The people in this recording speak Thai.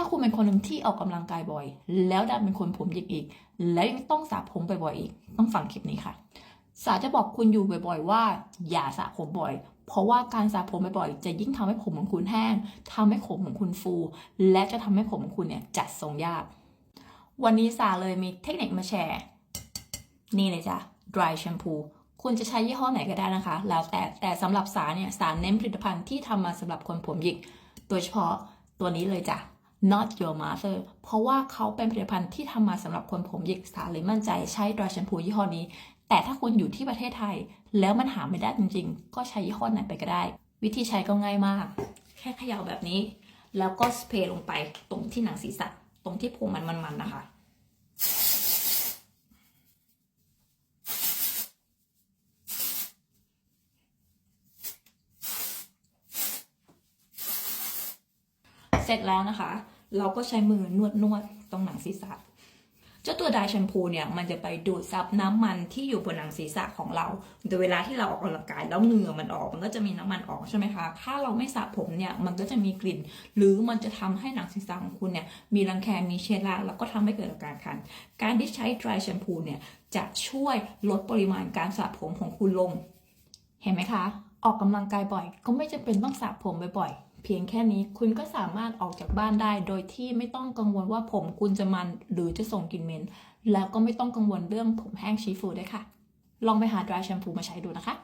ถ้าคุณเป็นคนหนึ่งที่ออกกำลังกายบ่อย แล้วดันเป็นคนผมหยิกอีก แล้วยังต้องสระผมบ่อยๆอีก ต้องฟังคลิปนี้ค่ะ สาจะบอกคุณอยู่บ่อยๆ ว่า อย่าสระผมบ่อย เพราะว่าการสระผมบ่อยๆ จะยิ่งทำให้ผมของคุณแห้งทำให้ผมของคุณฟู และจะทำให้ผมของคุณเนี่ยจัดทรงยาก วันนี้สาเลยมีเทคนิคมาแชร์ นี่เลยจ้ะ dry shampoo คุณจะใช้ยี่ห้อไหนก็ได้นะคะ แล้วแต่แต่สำหรับสาเนี่ยสาเน้นผลิตภัณฑ์ที่ทำมาสำหรับคนผมหยิก โดยเฉพาะตัวนี้เลยจ้ะ not your mother เพราะว่าเขาเป็นผลิตภัณฑ์ที่ทำมาสำหรับคนผมหยิกสาเลยมั่นใจใช้ดรายแชมพูยี่ห้อนี้ แต่ถ้าคุณอยู่ที่ประเทศไทย แล้วมันหาไม่ได้จริงๆ ก็ใช้ยี่ห้อไหนไปก็ได้ วิธีใช้ก็ง่ายมาก แค่เขย่าแบบนี้ แล้วก็สเปรย์ลงไปตรงที่หนังศีรษะตรงที่ผมมันมันๆนะคะ เสร็จแล้วนะคะ เราก็ใช้มือนวดนวดตรงหนังศีรษะ เจ้าตัวดร์แชมพูเนี่ยมันจะไปดูดซับน้ำมันที่อยู่บนหนังศีรษะของเราโดยเวลาที่เราออกกำลังกายแล้วเหงื่อมันออก มันก็จะมีน้ำมันออกใช่ไหมคะ ถ้าเราไม่สระผมเนี่ยมันก็จะมีกลิ่น หรือมันจะทำให้หนังศีรษะของคุณเนี่ยมีรังแคมีเชื้อราแล้วก็ทำให้เกิดอาการคัน การที่ใช้ dry shampoo เนี่ยจะช่วยลดปริมาณการสระผมของคุณลง เห็นไหมคะ ออกกำลังกายบ่อย ก็ไม่จำเป็นต้องสระผมบ่อยๆ เพียงแค่นี้คุณก็สามารถออกจากบ้านได้ โดยที่ไม่ต้องกังวลว่าผมคุณจะมันหรือจะส่งกลิ่นเหม็นแล้วก็ไม่ต้องกังวลเรื่องผมแห้งชีฟูด้วยค่ะ ลองไปหา dry shampoo มาใช้ดูนะคะ